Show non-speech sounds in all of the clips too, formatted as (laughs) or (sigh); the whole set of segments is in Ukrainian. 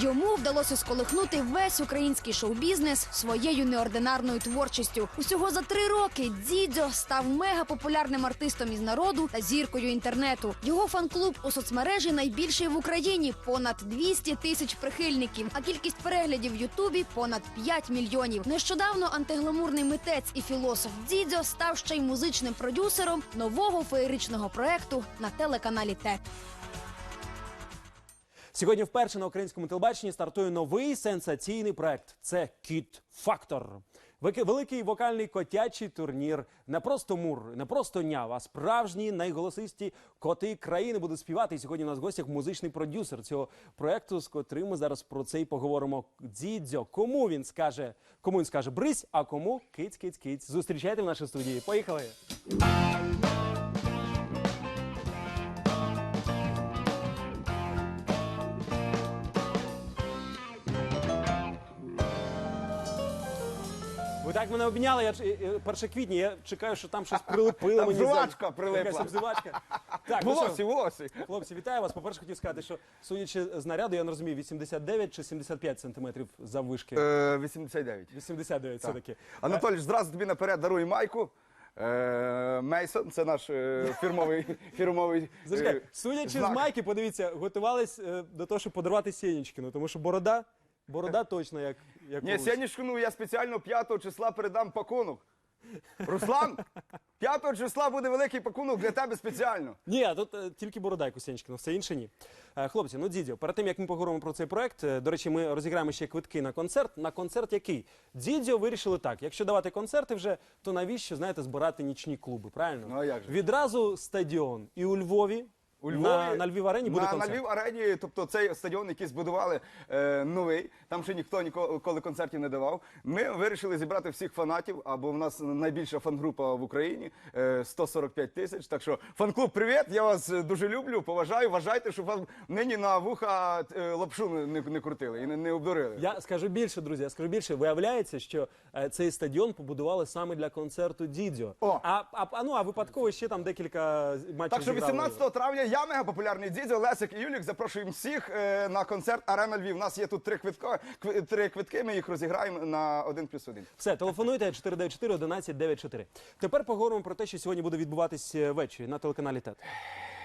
Йому вдалося сколихнути весь український шоу-бізнес своєю неординарною творчістю. Усього за три роки Дідзьо став мегапопулярним артистом із народу та зіркою інтернету. Його фан-клуб у соцмережі найбільший в Україні понад 200 тисяч прихильників, а кількість переглядів в Ютубі понад 5 мільйонів. Нещодавно антигламурний митець і філософ Дідзьо став ще й музичним продюсером нового феєричного проекту на телеканалі ТЕТ. Сьогодні вперше на українському телебаченні стартує новий сенсаційний проект. Це Кіт Фактор. Великий вокальний котячий турнір. Не просто мур, не просто няв, а справжні найголосисті коти країни будуть співати. І сьогодні у нас в гостях музичний продюсер цього проекту, з котрим ми зараз про це і поговоримо. Дідзьо, кому він скаже, кому він скаже брись, а кому киць, киць, киць. Зустрічайте в нашій студії. Поїхали. Ви так мене обійняли. Я ч- е, е, 1 квітня. Я чекаю, що там щось (laughs) прилепили Там мені. за- прилипла. Якась обзивачка. (laughs) Так, ну Волосі, що, волосі. хлопці, вітаю вас. По-перше, хотів сказати, що судячи з наряду, я не розумію, 89 чи 75 сантиметрів заввишки. Е, 89. 89 все таки. Анатолій, зразу тобі наперед даруй майку. Е, Мейсон, це наш е, фірмовий (laughs) фірмовий. Зачекай, е, судячи знак. з майки, подивіться, готувались е, до того, щоб подарувати Сєнічкину, тому що борода, борода точно як Ні, колись. сьогоднішку, ну я спеціально 5 числа передам пакунок. Руслан, (laughs) 5 числа буде великий пакунок для тебе спеціально. Ні, а тут е, тільки борода, як все інше ні. Е, хлопці, ну Дідьо, перед тим як ми поговоримо про цей проект, е, до речі, ми розіграємо ще квитки на концерт. На концерт який? Дідьо вирішили так: якщо давати концерти вже, то навіщо знаєте збирати нічні клуби? Правильно? Ну, а як же? Відразу стадіон. І у Львові, У на, на Львів арені буде на, концерт. На Львів арені, тобто цей стадіон, який збудували е, новий, там ще ніхто ніколи концертів не давав. Ми вирішили зібрати всіх фанатів, або в нас найбільша фан-група в Україні е, 145 тисяч. Так що фан-клуб, привіт! Я вас дуже люблю, поважаю. Вважайте, щоб вам нині на вуха е, лапшу не, не крутили і не, не обдурили. Я скажу більше, друзі. Я скажу більше. Виявляється, що е, цей стадіон побудували саме для концерту Дідьо. О! А, а, а ну а випадково ще там декілька матчів. Так що зіграли. 18 травня я мега популярний дідзьо, Лесик і Юлік. Запрошуємо всіх е, на концерт Арена Львів. У нас є тут три квитка, кви- три квитки. Ми їх розіграємо на 1 плюс 1. Все, телефонуйте 494 1194. Тепер поговоримо про те, що сьогодні буде відбуватись е, ввечері на телеканалі ТЕТ.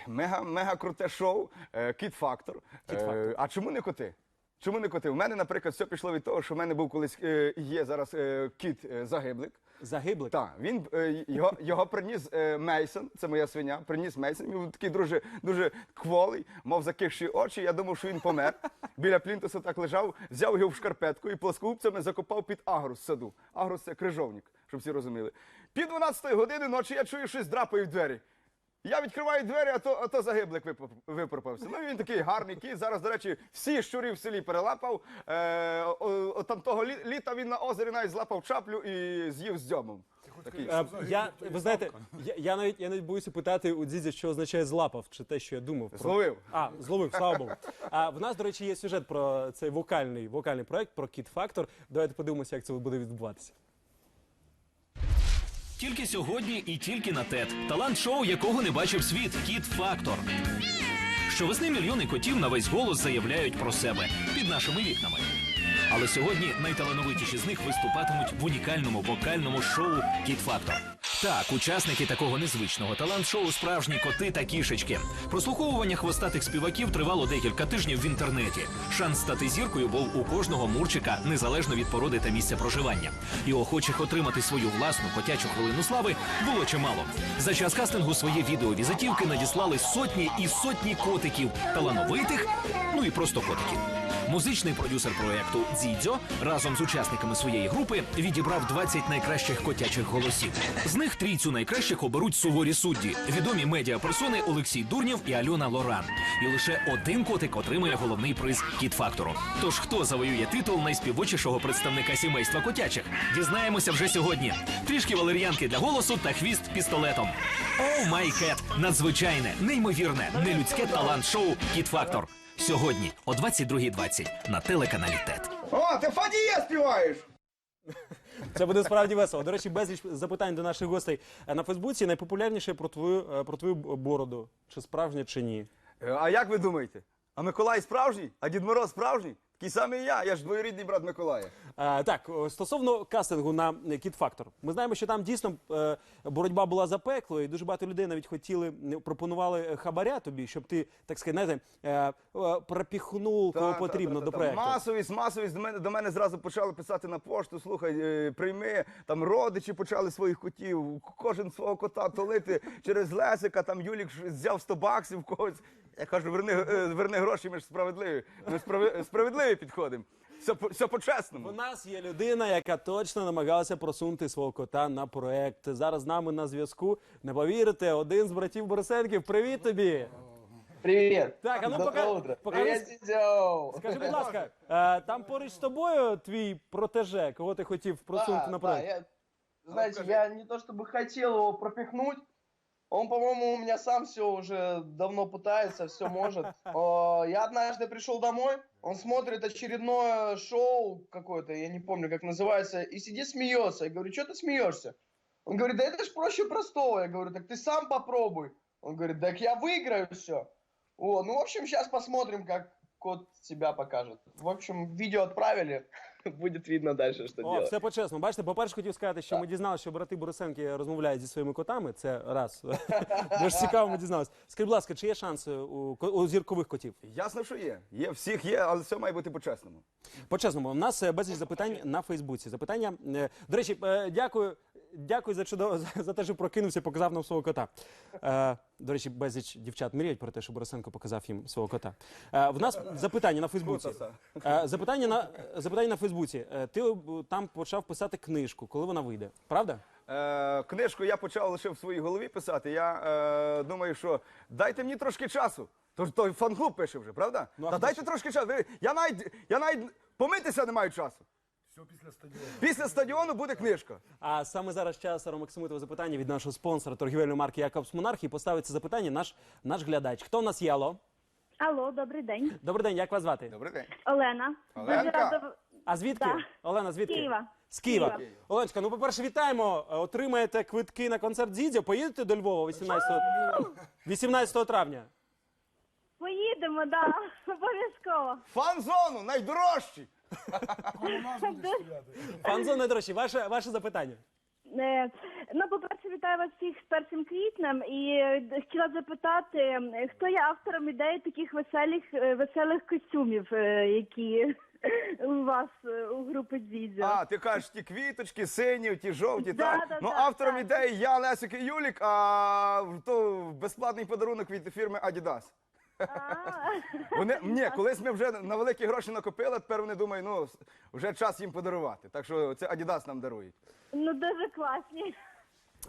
Мега, мега круте шоу. е, Кіт Фактор. Кіт Фактор. Е, А чому не коти? Чому не коти? У мене, наприклад, все пішло від того, що в мене був колись е, і є зараз е, кіт е, загиблик. Загиблик. Так, він е, його, його приніс е, Мейсон, це моя свиня, приніс Мейсон. Він був такий дуже, дуже кволий, мав закивші очі. Я думав, що він помер. Біля плінтуса так лежав, взяв його в шкарпетку і плоскогубцями закопав під агрус в саду. Агрус це крижовник, щоб всі розуміли. Пів 12 години ночі я чую, щось драпає в двері. Я відкриваю двері, а то, а то загиблик випропався. Ну він такий гарний кіт. Зараз, до речі, всі щурі в селі перелапав. Е, о, о, там того лі- літа він на озері навіть злапав чаплю і з'їв з дзьомом. Такий. Е, я, ви знаєте, я, я навіть я навіть боюся питати у Дзідзя, що означає злапав, чи те, що я думав. Про... Зловив. А, зловив, слава Богу. А в нас, до речі, є сюжет про цей вокальний, вокальний проект, про Кіт Фактор. Давайте подивимося, як це буде відбуватися. Тільки сьогодні і тільки на ТЕТ. Талант шоу, якого не бачив світ Кіт Фактор. Щовесни мільйони котів на весь голос заявляють про себе під нашими вікнами. Але сьогодні найталановитіші з них виступатимуть в унікальному вокальному шоу Кіт Фактор. Так, учасники такого незвичного талант-шоу справжні коти та кішечки. Прослуховування хвостатих співаків тривало декілька тижнів в інтернеті. Шанс стати зіркою був у кожного мурчика незалежно від породи та місця проживання. І охочих отримати свою власну котячу хвилину слави було чимало. За час кастингу свої відеовізитівки надіслали сотні і сотні котиків, талановитих, ну і просто котиків. Музичний продюсер проекту Дзідзьо разом з учасниками своєї групи відібрав 20 найкращих котячих голосів. З них трійцю найкращих оберуть суворі судді, відомі медіаперсони Олексій Дурнєв і Альона Лоран. І лише один котик отримає головний приз Кіт Фактору. Тож хто завоює титул найспівочішого представника сімейства котячих? Дізнаємося вже сьогодні. Трішки валер'янки для голосу та хвіст пістолетом. О май кет! Надзвичайне, неймовірне, нелюдське талант-шоу Кіт Фактор. Сьогодні о 22.20 на телеканалі ТЕТ. О, ти Фадія співаєш! Це буде справді весело. До речі, безліч запитань до наших гостей Е, на Фейсбуці. Найпопулярніше про твою е, про твою бороду. Чи справжня, чи ні? Е, А як ви думаєте? А Миколай справжній? А Дід Мороз справжній? Такий самий я, я ж двоюрідний брат Миколая. Е, так, о, стосовно кастингу на Кіт Фактор, ми знаємо, що там дійсно е, боротьба була запеклою, і дуже багато людей навіть хотіли е, пропонували е, хабаря тобі, щоб ти так сказати, знаєте, е, е, пропіхнув кого Та, потрібно та, та, до та. проекту. Масовість, масовість до мене до мене зразу почали писати на пошту. Слухай, е, прийми там родичі почали своїх котів. Кожен свого кота толити через Лесика. Там Юлік ж взяв 100 баксів в когось. Я кажу, верни, е, верни гроші, ми ж справедливі. Ми справи- справедливі підходимо. Все, по- все У по-чесному. нас є людина, яка точно намагалася просунути свого кота на проект. Зараз з нами на зв'язку. Не повірите, один з братів Борисенків. Привіт тобі! Привет. Так, а ну Доброе пока- утро. пока Привет, мы- Дидё. Скажи, будь ласка, е, там поруч з тобою твій протеже, кого ти хотів просунути Да, на да, проект? я, знаете, покажи. я не то чтобы хотел его пропихнуть, он, по-моему, у меня сам все уже давно пытается, все может. О, Я однажды пришел домой, он смотрит очередное шоу какое-то, я не помню, как называется, и сидит смеется. Я говорю, что ты смеешься? Он говорит, да это ж проще простого. Я говорю, так ты сам попробуй. Он говорит, так я выиграю все. Вот, ну, в общем, сейчас посмотрим, как кот себя покажет. В общем, видео отправили, (laughs) будет видно дальше, що О, все по-чесному. Бачите, по-перше, хотів сказати, що ми дізналися, що брати Борисенки розмовляють зі своїми котами. Це раз. (laughs) Дуже цікаво, ми дізналися. Скажіть, будь ласка, чи є шанси у, ко- у зіркових котів? Ясно, що є. Є, всіх є, але все має бути по-чесному. По-чесному, у нас е, безліч запитань на Фейсбуці. Запитання. е, До речі, е, дякую. Дякую за чудово (laughs) за, за те, що прокинувся показав нам свого кота. Е, до речі, безліч дівчат мріють про те, що Борисенко показав їм свого кота. Е, в нас запитання на Фейсбуці. Е, запитання на запитання на Фейсбуці. Е, ти там почав писати книжку, коли вона вийде, правда? Е, книжку я почав лише в своїй голові писати. Я е, думаю, що дайте мені трошки часу. Тож той фан-клуб пише вже, правда? Ну, а Та хто дайте трошки часу. Я навіть, я навіть помитися не маю часу. Все після стадіону. Після стадіону буде книжка. А саме зараз час Максимитове запитання від нашого спонсора торгівельної марки Якобс Монарх. І поставить це запитання наш, наш глядач. Хто в нас є? Алло? Алло, добрий день. Добрий день, як вас звати? Добрий день. Олена. Оленка. Дуже рада. А звідки? Да. Олена, звідки? З Києва. З Києва. Києва. Оленочка, ну по-перше, вітаємо. Е, Отримаєте квитки на концерт Дідзьо. Поїдете до Львова 18, 18 травня. Поїдемо, да, обов'язково. Фан-зону, найдорожчі. (laughs) Фанзон найдорожчий. Ваше, ваше запитання. Е, Ну, по-перше, вітаю вас всіх з першим квітнем. І е, хотіла запитати, е, хто є автором ідеї таких веселих, е, веселих костюмів, е, які (laughs) у вас е, у групи Дідзьо? А, ти кажеш, ті квіточки, сині, ті жовті, Да, так. да, ну, да, автором так. ідеї я, Лесик і Юлік, а то безплатний подарунок від фірми Adidas. Вони (laughs) ні, колись ми вже на великі гроші накопили, тепер вони думають, ну вже час їм подарувати. Так що це Adidas нам дарують. Ну, дуже класні.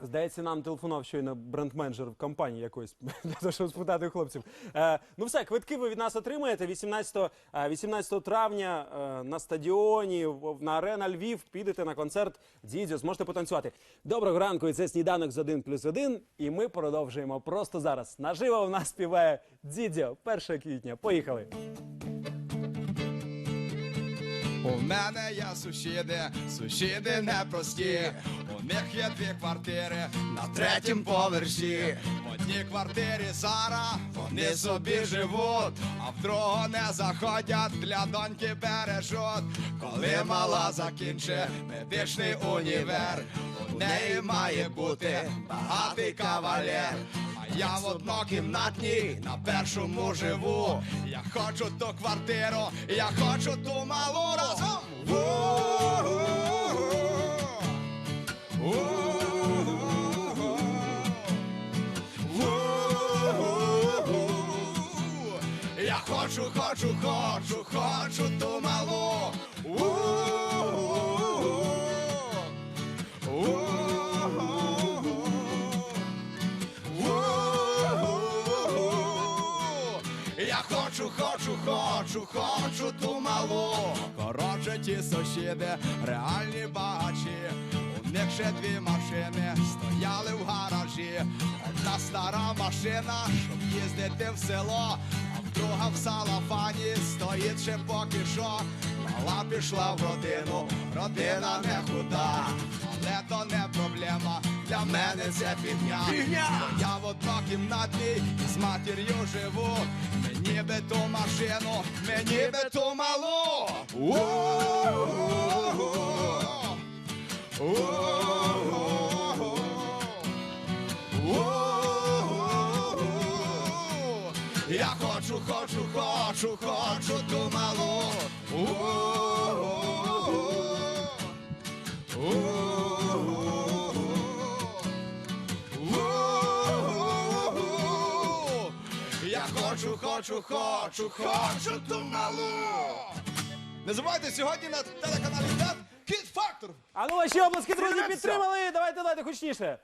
Здається, нам телефонував щойно бренд-менеджер в компанії якоїсь, (laughs) для того, щоб спитати хлопців. Е, ну все, квитки ви від нас отримаєте 18, е, 18 травня е, на стадіоні, на арена Львів. Підете на концерт Дідзьо, зможете потанцювати. Доброго ранку, і це сніданок з 1 плюс 1. І ми продовжуємо просто зараз. Наживо в нас співає Дідзьо 1 квітня. Поїхали. У мене є сусіди, сусіди непрості. У них є дві квартири на третім поверсі. В одній квартирі Сара, вони собі живуть, а в другу не заходять, для доньки бережуть. Коли мала закінчить медичний універ, у неї має бути багатий кавалер. Я в однокімнатній на першому живу. Я хочу ту квартиру, я хочу ту малу разом. Я хочу, хочу, хочу, хочу ту хочу, хочу, хочу, хочу ту малу. Коротше, ті сусіди, реальні багачі. У них ще дві машини стояли в гаражі. Одна стара машина, щоб їздити в село, а друга в салафані стоїть ще поки що. Мала пішла в родину, родина не худа, але то не проблема. Для мене це підня. Я в однокімнатній з матір'ю живу. Мені би ту машину, мені би ту мало. Я хочу, хочу, хочу, хочу ту малу. Хочу, хочу, хочу, хочу ту малу. Не забувайте сьогодні на телеканалі Кіт Фактор. А ну ваші обласки, друзі, підтримали. Давайте, давайте, гучніше.